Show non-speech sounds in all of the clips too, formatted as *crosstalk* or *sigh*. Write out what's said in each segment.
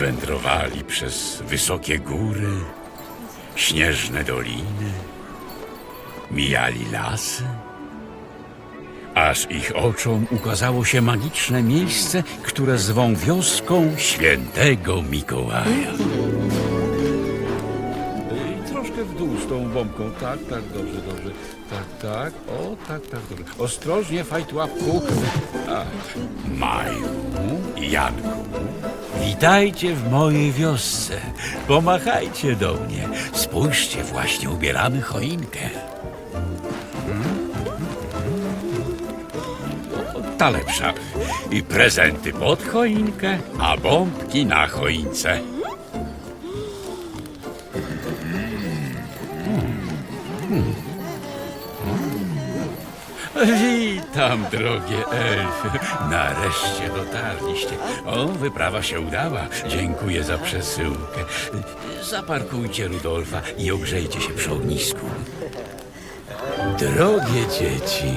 Wędrowali przez wysokie góry, śnieżne doliny, mijali lasy, aż ich oczom ukazało się magiczne miejsce, które zwą wioską świętego Mikołaja. I troszkę w dół z tą bombką. Tak, tak, dobrze, dobrze. Tak, tak. O, tak, tak, dobrze. Ostrożnie, fajt łapku. A. Maju i Janku, witajcie w mojej wiosce. Pomachajcie do mnie. Spójrzcie, właśnie ubieramy choinkę. Ta lepsza. I prezenty pod choinkę, a bombki na choince. Witam, drogie elfy. Nareszcie dotarliście. O, wyprawa się udała. Dziękuję za przesyłkę. Zaparkujcie Rudolfa i ogrzejcie się przy ognisku. Drogie dzieci,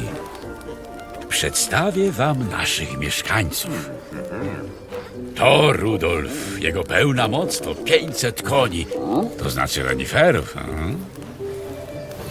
przedstawię wam naszych mieszkańców. To Rudolf. Jego pełna moc to 500 koni, to znaczy reniferów. aha.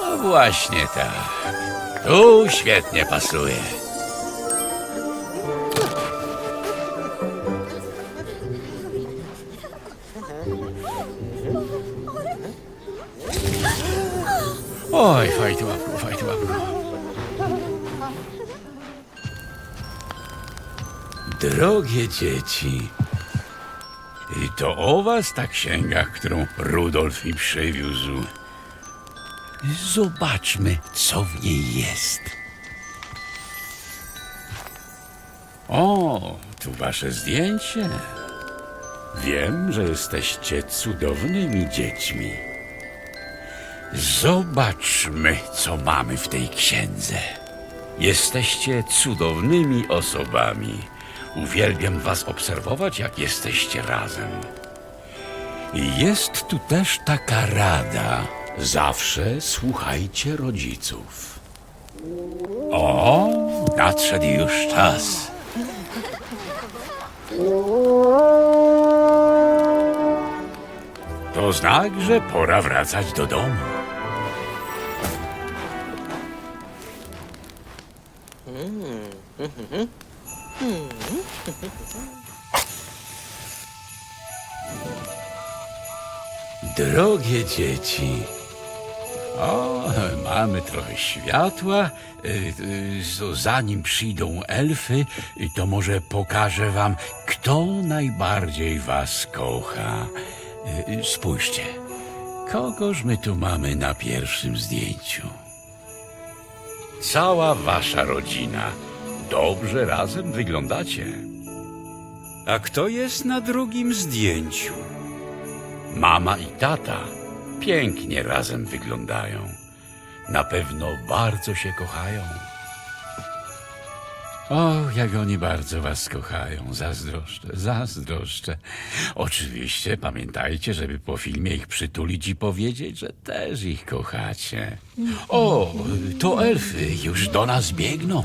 No właśnie tak. Tu świetnie pasuje. Oj, fajtu łapku, fajtu łapku. Drogie dzieci, to o was ta księga, którą Rudolf mi przywiózł. Zobaczmy, co w niej jest. O, tu wasze zdjęcie. Wiem, że jesteście cudownymi dziećmi. Zobaczmy, co mamy w tej księdze. Jesteście cudownymi osobami. Uwielbiam was obserwować, jak jesteście razem. Jest tu też taka rada. Zawsze słuchajcie rodziców. O, nadszedł już czas. To znak, że pora wracać do domu. Drogie dzieci, o, mamy trochę światła. Y, y, Zanim przyjdą elfy, y, to może pokażę wam, kto najbardziej was kocha. Spójrzcie, kogoż my tu mamy na pierwszym zdjęciu? Cała wasza rodzina. Dobrze razem wyglądacie. A kto jest na drugim zdjęciu? Mama i tata pięknie razem wyglądają. Na pewno bardzo się kochają. O, jak oni bardzo was kochają. Zazdroszczę, zazdroszczę. Oczywiście pamiętajcie, żeby po filmie ich przytulić i powiedzieć, że też ich kochacie. O, to elfy już do nas biegną.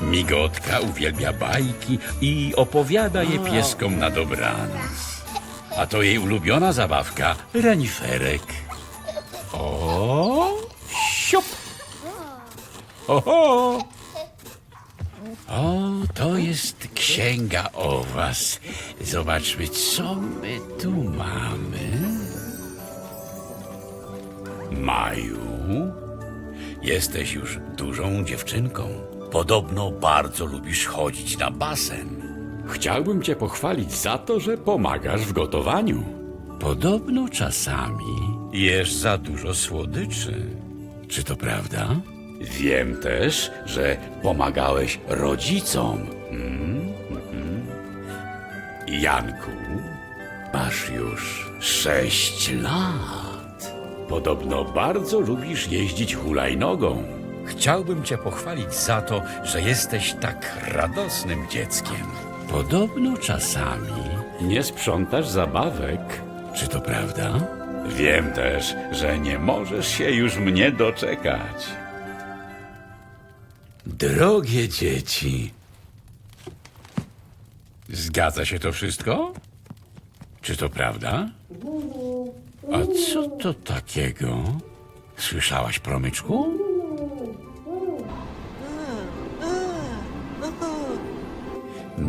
Migotka uwielbia bajki i opowiada je pieskom na dobranoc. A to jej ulubiona zabawka reniferek. O, siup! Oho! O, to jest księga o was. Zobaczmy, co my tu mamy. Maju, jesteś już dużą dziewczynką. Podobno bardzo lubisz chodzić na basen. Chciałbym cię pochwalić za to, że pomagasz w gotowaniu. Podobno czasami jesz za dużo słodyczy. Czy to prawda? Wiem też, że pomagałeś rodzicom. Mm, mm. Janku, masz już sześć lat. Podobno bardzo lubisz jeździć hulajnogą. Chciałbym cię pochwalić za to, że jesteś tak radosnym dzieckiem. Podobno czasami nie sprzątasz zabawek. Czy to prawda? Wiem też, że nie możesz się już mnie doczekać. Drogie dzieci. Zgadza się to wszystko? Czy to prawda? A co to takiego? Słyszałaś, promyczku?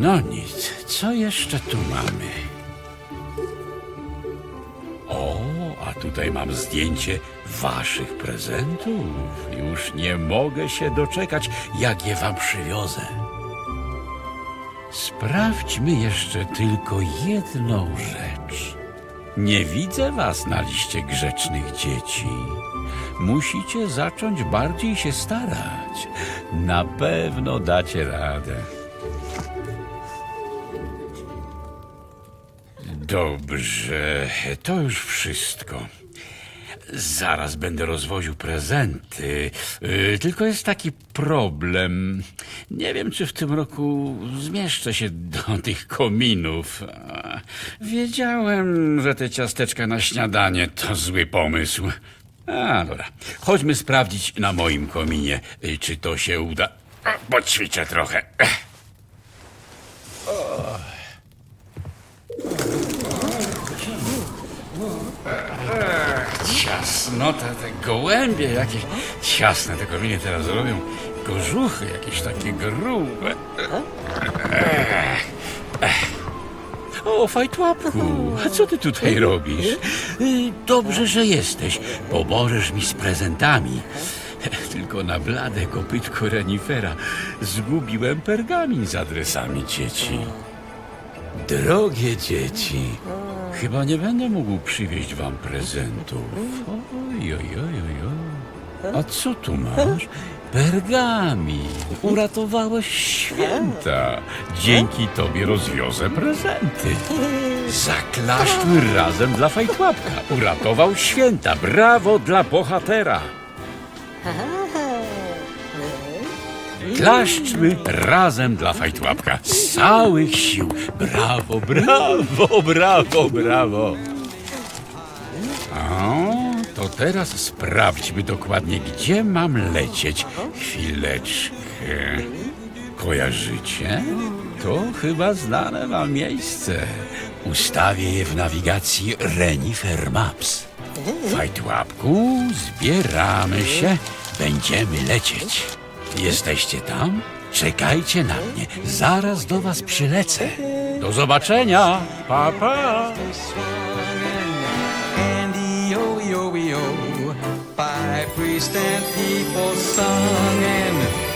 No nic, co jeszcze tu mamy? O, a tutaj mam zdjęcie waszych prezentów. Już nie mogę się doczekać, jak je wam przywiozę. Sprawdźmy jeszcze tylko jedną rzecz. Nie widzę was na liście grzecznych dzieci. Musicie zacząć bardziej się starać. Na pewno dacie radę. Dobrze, to już wszystko. Zaraz będę rozwoził prezenty. Yy, Tylko jest taki problem. Nie wiem, czy w tym roku zmieszczę się do *laughs* tych kominów. Wiedziałem, że te ciasteczka na śniadanie to zły pomysł. A, dobra. Chodźmy sprawdzić na moim kominie, yy, czy to się uda. Poćwiczę trochę. Ciasno, te, gołębie jakieś ciasne te kominy teraz robią. Kożuchy jakieś takie grube. O, fajtłapku, a co ty tutaj robisz? Y, Dobrze, że jesteś. Pomożesz mi z prezentami. Tylko na blade kopytko renifera zgubiłem pergamin z adresami dzieci. Drogie dzieci, chyba nie będę mógł przywieźć wam prezentów. Oj, oj, oj, oj, oj. A co tu masz? Pergamin. Uratowałeś święta. Dzięki tobie rozwiozę prezenty. Zaklaszczmy razem dla fajtłapka. Uratował święta. Brawo dla bohatera. Klaszczmy razem dla fajtłapka. Z całych sił. Brawo, brawo, *laughs* brawo, brawo. O, to teraz sprawdźmy dokładnie, gdzie mam lecieć. Chwileczkę. Kojarzycie? To chyba znane wam miejsce. Ustawię je w nawigacji Renifer Maps. Fajtłapku, zbieramy się. Będziemy lecieć. Jesteście tam? Czekajcie na mnie. Zaraz do was przylecę. Do zobaczenia. Pa, pa. Priest and people sung,